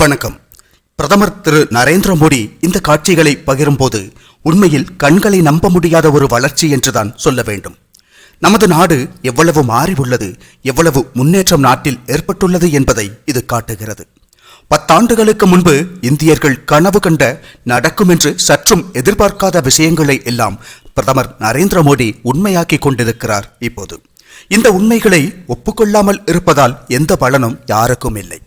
வணக்கம். பிரதமர் திரு நரேந்திர மோடி இந்த காட்சிகளை பகிரும்போது உண்மையில் கண்களை நம்ப முடியாத ஒரு வளர்ச்சி என்றுதான் சொல்ல வேண்டும். நமது நாடு எவ்வளவு மாறி உள்ளது எவ்வளவு முன்னேற்றம் நாட்டில் ஏற்பட்டுள்ளது என்பதை இது காட்டுகிறது. பத்தாண்டுகளுக்கு முன்பு இந்தியர்கள் கனவு கண்ட நடக்கும் என்று சற்றும் எதிர்பார்க்காத விஷயங்களை எல்லாம் பிரதமர் நரேந்திர மோடி உண்மையாக்கி கொண்டிருக்கிறார் இப்போது. இந்த உண்மைகளை ஒப்புக்கொள்ளாமல் இருப்பதால் எந்த பலனும் யாருக்கும் இல்லை.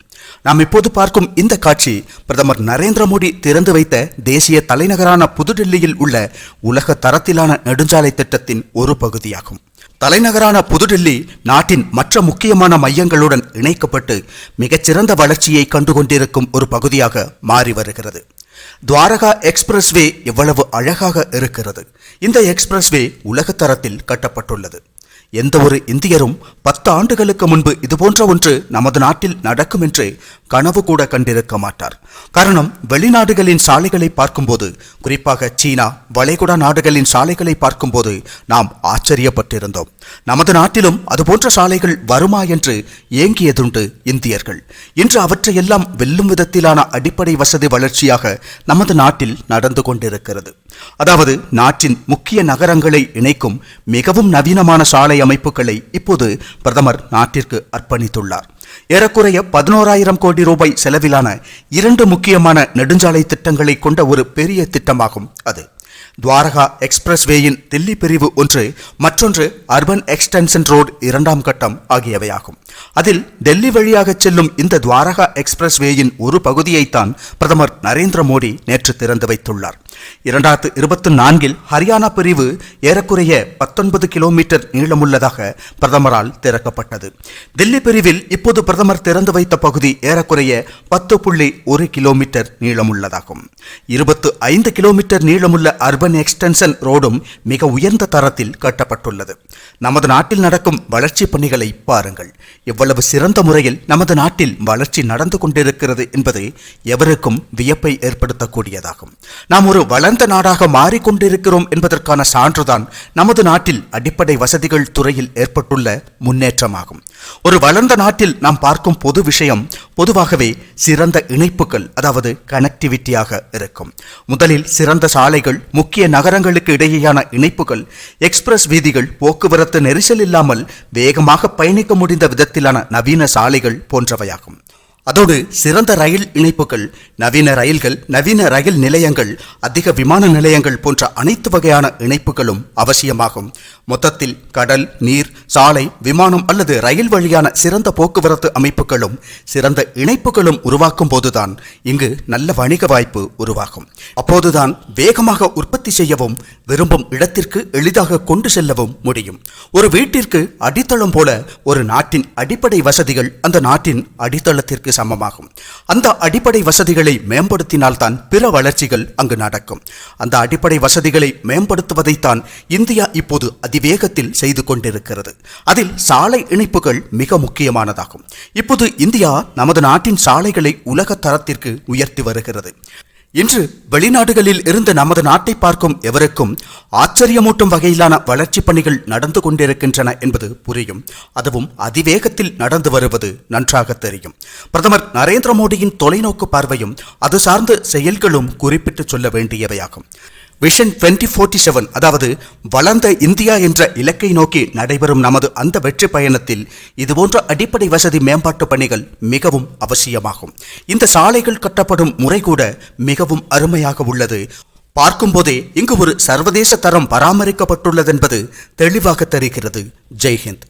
நாம் இப்போது பார்க்கும் இந்த காட்சி பிரதமர் நரேந்திர மோடி திறந்து வைத்த தேசிய தலைநகரான புதுடில்லியில் உள்ள உலக தரத்திலான நெடுஞ்சாலை திட்டத்தின் ஒரு பகுதியாகும். தலைநகரான புதுடில்லி நாட்டின் மற்ற முக்கியமான மையங்களுடன் இணைக்கப்பட்டு மிகச்சிறந்த வளர்ச்சியை கண்டுகொண்டிருக்கும் ஒரு பகுதியாக மாறி வருகிறது. துவாரகா எக்ஸ்பிரஸ்வே எவ்வளவு அழகாக இருக்கிறது. இந்த எக்ஸ்பிரஸ்வே உலகத்தரத்தில் கட்டப்பட்டுள்ளது. எந்த ஒரு இந்தியரும் பத்து ஆண்டுகளுக்கு முன்பு இதுபோன்ற ஒன்று நமது நாட்டில் நடக்கும் என்று கனவு கூட கண்டிருக்க மாட்டார். காரணம் வெளிநாடுகளின் சாலைகளை பார்க்கும்போது குறிப்பாக சீனா வளைகுடா நாடுகளின் சாலைகளை பார்க்கும்போது நாம் ஆச்சரியப்பட்டிருந்தோம். நமது நாட்டிலும் அதுபோன்ற சாலைகள் வருமா என்று ஏங்கியதுண்டு இந்தியர்கள். இன்று அவற்றையெல்லாம் வெல்லும் விதத்திலான அடிப்படை வசதி வளர்ச்சியாக நமது நாட்டில் நடந்து கொண்டிருக்கிறது. அதாவது நாட்டின் முக்கிய நகரங்களை இணைக்கும் மிகவும் நவீனமான சாலை அமைப்புகளை இப்போது பிரதமர் நாட்டிற்கு அர்ப்பணித்துள்ளார். ஏறக்குறைய பதினோராயிரம் கோடி ரூபாய் செலவிலான இரண்டு முக்கியமான நெடுஞ்சாலை திட்டங்களை கொண்ட ஒரு பெரிய திட்டமாகும் அது. துவாரகா எக்ஸ்பிரஸ்வேயின் தில்லி பிரிவு ஒன்று மற்றொன்று அர்பன் எக்ஸ்டென்ஷன் ரோடு இரண்டாம் கட்டம் ஆகியவையாகும். அதில் டெல்லி வழியாக செல்லும் இந்த துவாரகா எக்ஸ்பிரஸ்வேயின் ஒரு பகுதியைத்தான் பிரதமர் நரேந்திர மோடி நேற்று திறந்து வைத்துள்ளார். இரண்டாயிரத்து இருபத்தி நான்கில் ஹரியானா பிரிவு ஏறக்குறைய பத்தொன்பது கிலோமீட்டர் நீளமுள்ளதாக பிரதமரால் திறக்கப்பட்டது. தில்லி பிரிவில் இப்போது பிரதமர் திறந்து வைத்த பகுதி ஏறக்குறைய பத்து புள்ளி ஒரு கிலோமீட்டர் நீளமுள்ளதாகும். இருபத்து ஐந்து கிலோமீட்டர் நீளமுள்ள அர்பன் எக்ஸ்டென்ஷன் ரோடும் மிக உயர்ந்த தரத்தில் கட்டப்பட்டுள்ளது. நமது நாட்டில் நடக்கும் வளர்ச்சி பணிகளை பாருங்கள். எவ்வளவு சிறந்த முறையில் நமது நாட்டில் வளர்ச்சி நடந்து கொண்டிருக்கிறது என்பது எவருக்கும் வியப்பை ஏற்படுத்தக்கூடியதாகும். நாம் ஒரு வளர்ந்த நாடாக மாறிக்கொண்டிருக்கிறோம் என்பதற்கான சான்றுதான் நமது நாட்டில் அடிப்படை வசதிகள் துறையில் ஏற்பட்டுள்ள முன்னேற்றமாகும். ஒரு வளர்ந்த நாட்டில் நாம் பார்க்கும் பொது விஷயம் பொதுவாகவே சிறந்த இணைப்புகள் அதாவது கனெக்டிவிட்டியாக இருக்கும். முதலில் சிறந்த சாலைகள் முக்கிய நகரங்களுக்கு இடையேயான இணைப்புகள் எக்ஸ்பிரஸ் வீதிகள் போக்குவரத்து நெரிசல் இல்லாமல் வேகமாக பயணிக்க முடிந்த விதத்திலான நவீன சாலைகள் போன்றவையாகும். அதோடு சிறந்த ரயில் இணைப்புகள் நவீன ரயில்கள் நவீன ரயில் நிலையங்கள் அதிக விமான நிலையங்கள் போன்ற அனைத்து வகையான இணைப்புகளும் அவசியமாகும். மொத்தத்தில் கடல் நீர் சாலை விமானம் அல்லது ரயில் வழியான சிறந்த போக்குவரத்து அமைப்புகளும் சிறந்த இணைப்புகளும் உருவாக்கும் போதுதான் இங்கு நல்ல வணிக வாய்ப்பு உருவாகும். அப்போதுதான் வேகமாக உற்பத்தி செய்யவும் விரும்பும் இடத்திற்கு எளிதாக கொண்டு செல்லவும் முடியும். ஒரு வீட்டிற்கு அடித்தளம் போல ஒரு நாட்டின் அடிப்படை வசதிகள் அந்த நாட்டின் அடித்தளத்திற்கு சமமாகும். அந்த அடிப்படை வசதிகளை மேம்படுத்தினால்தான் பிற வளர்ச்சிகள் அங்கு நடக்கும். அந்த அடிப்படை வசதிகளை மேம்படுத்துவதைத்தான் இந்தியா இப்போது அதிவேகத்தில் செய்து கொண்டிருக்கிறது. அதில் சாலை இணைப்புகள் மிக முக்கியமானதாகும். இப்போது இந்தியா நமது நாட்டின் சாலைகளை உலக தரத்திற்கு உயர்த்தி வருகிறது. இன்று வெளிநாடுகளில் இருந்து நமது நாட்டை பார்க்கும் எவருக்கும் ஆச்சரியமூட்டும் வகையிலான வளர்ச்சி பணிகள் நடந்து கொண்டிருக்கின்றன என்பது புரியும். அதுவும் அதிவேகத்தில் நடந்து வருவது நன்றாக தெரியும். பிரதமர் நரேந்திர மோடியின் தொலைநோக்கு பார்வையும் அது சார்ந்த செயல்களும் குறிப்பிட்டு சொல்ல வேண்டியவையாகும். விஷன் டுவெண்ட்டி ஃபோர்ட்டி செவன் அதாவது வளர்ந்த இந்தியா என்ற இலக்கை நோக்கி நடைபெறும் நமது அந்த வெற்றி பயணத்தில் இதுபோன்ற அடிப்படை வசதி மேம்பாட்டு பணிகள் மிகவும் அவசியமாகும். இந்த சாலைகள் கட்டப்படும் முறை கூட மிகவும் அருமையாக உள்ளது. பார்க்கும்போதே இங்கு ஒரு சர்வதேச தரம் பராமரிக்கப்பட்டுள்ளதென்பது தெளிவாக தெரிகிறது. ஜெய்ஹிந்த்.